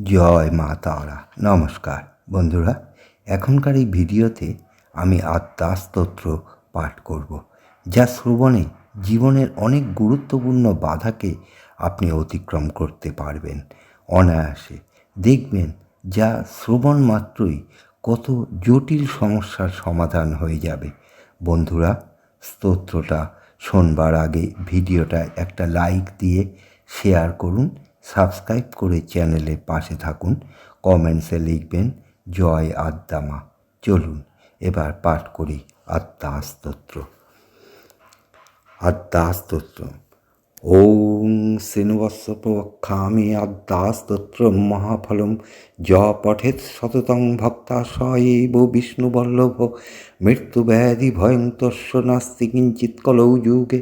জয় মা তারা। নমস্কার, বন্ধুরা, এখনকার এই ভিডিওতে আমি আত্মা স্তোত্র পাঠ করব, যা শ্রবণে জীবনের অনেক গুরুত্বপূর্ণ বাধাকে আপনি অতিক্রম করতে পারবেন। অনায়াসে দেখবেন যা শ্রবণ মাত্রই কত জটিল সমস্যার সমাধান হয়ে যাবে। বন্ধুরা, স্তোত্রটা শোনবার আগে ভিডিওটা একটা লাইক দিয়ে শেয়ার করুন সাবস্ক্রাইব করে চ্যানেলের পাশে থাকুন, কমেন্টসে লিখবেন, জয় আদ্দামা। চলুন, এবার পাঠ করি আত্মা স্তোত্র আত্মা স্তোত্র ওং শ্রীনিবাস প্রবক্ষামি আদ্যা স্তোত্র মহাফলম। য পঠেত সততং ভক্তা স এব বিষ্ণুবল্লভ। মৃত্যুব্যাধি ভয়ং তস্য নাস্তি কিঞ্চিৎ কলৌ যুগে।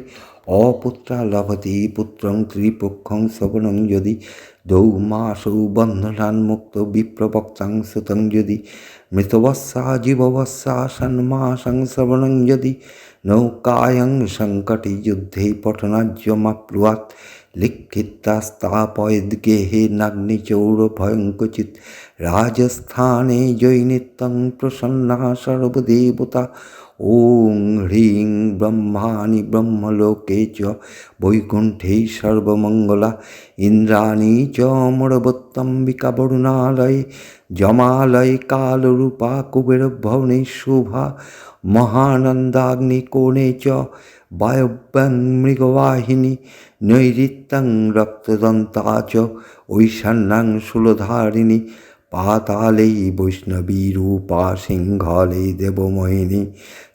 অপুত্রালভতি পুত্র ত্রিপক্ষং শবনং যদি। দৌমাসৌ বন্ধনান মুক্ত বিপ্রবক্তাং সুতং যদি। মৃতবস্যা জীববস্যা সন্মাসং শ্রবণং যদি। নৌকায়ং সংকটে যুদ্ধে পঠনাজ্যমাপ্লুয়াত লিক্ষিতাস্তাপয়েদ গেহে নাগ্নিচৌরভয়ঙ্কচিত রাজস্থানে জৈনিত্যং প্রসন্না সর্বদেবতা। ওং হ্রিং ব্রহ্মাণী ব্রহ্মলোকে চ বৈকুণ্ঠেই সর্বমঙ্গলা ইন্দ্রাণী চ অমরবত্তম্বিকা বরুণালয় জমালয় কালরূপা কুবের কুবেরভবনে শুভা মহানন্দাগ্নিকোণে চ বায়ব্যাং মৃগবাহিনী নৈরিত্যাং রক্তদন্তা চ ঐশান্যাং সুলধারিণী পাতালে বৈষ্ণবীরূপা সিংহলে দেবমোহিনী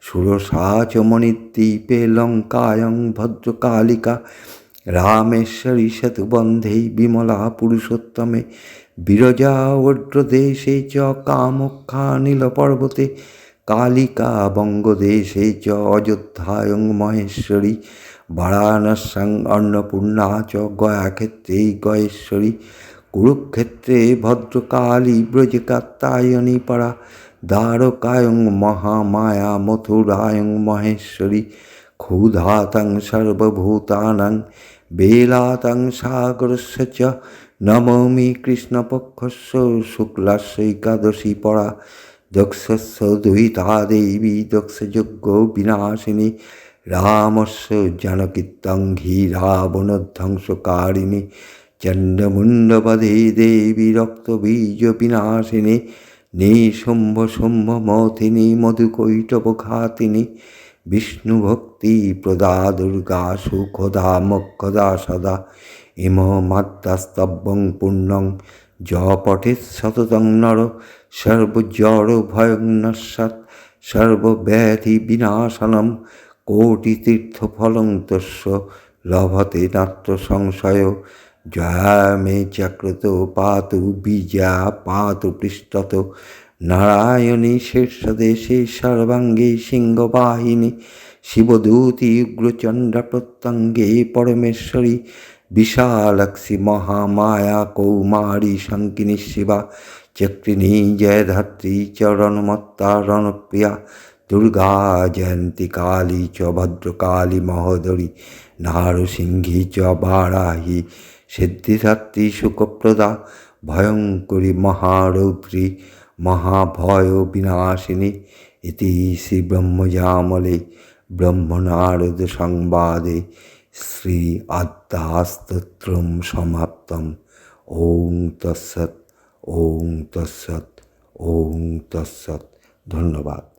সুরসা চ মণিদ্বীপে লঙ্কায়ং ভদ্রকালিকা রামেশ্বরী সেতুবন্ধে বিমলা পুরুষোত্তমে বিরজা ওড্রদেশে চ কামক্ষা নীলপর্বতে কালিকা বঙ্গদেশে চ অযোধ্যায়ং মহেশ্বরী বারাণস্যাং অন্নপূর্ণা চ গয়াক্ষেত্রে গয়েশ্বরী কুরুক্ষেত্রে ভদ্রকালী ব্রজে কাত্তায়নী পাড়া, দ্বারকায়ং মহামায়া মথুরায়ং মহেশ্বরী, ক্ষুধাতং সর্বভূতানাং বেলাতং সাগরস্য চ। নমমি কৃষ্ণপক্ষস্য শুক্লাস্যৈকাদশী পড়া, দক্ষস্য দুহিতা দেবী দক্ষযজ্ঞ বিনাশিনী, রামস্য জানকীর্তং ঘি রাবণধ্বংসকারিণী চণ্ডমুণ্ডপদে দেবী রক্তবীজ বিনাশিনী নিশুম্ভ শুম্ভ মথিনী মধুকৈটবঘাতিনী বিষ্ণুভক্তি প্রদা দুর্গা সুখদা মক্ষদা সদা ইম মাত্রাস্তব্যং য পঠেৎ সততং নর সর্বজড় ভয়ং নস্যাৎ সর্বব্যাধি বিনাশনম কোটিতীর্থফলং তস্য লভতে নাত্র সংশয় জয়া মে চক্রত পাতু বীজা পাতু পৃষ্ঠত নারায়ণী শীর্ষদেশে সর্বাঙ্গে সিংহবাহিনী শিবদূতি উগ্রচণ্ডা প্রত্যঙ্গে পরমেশ্বরী বিশালাক্ষী মহামায়া কৌমারী শঙ্কিনী শিবা চক্রিণী জয়ধাত্রী চরণমত্তা রণপ্রিয়া দুর্গা জয়ন্তী কালী চ ভদ্রকালী মহোদরী নারসিংহী চ বারাহী সিদ্ধিধাত্রী সুখপ্রদা, ভয়ঙ্করী, মহারৌদ্রী, মহাভয় বিনাশিনী ইতি শ্রী ব্রহ্মজামলে ব্রহ্মনারদ সংবাদে শ্রী আদ্যাস্তোত্রম সমাপ্তম। ওং তৎসৎ ওং তৎসৎ ওং তৎসৎ। ধন্যবাদ।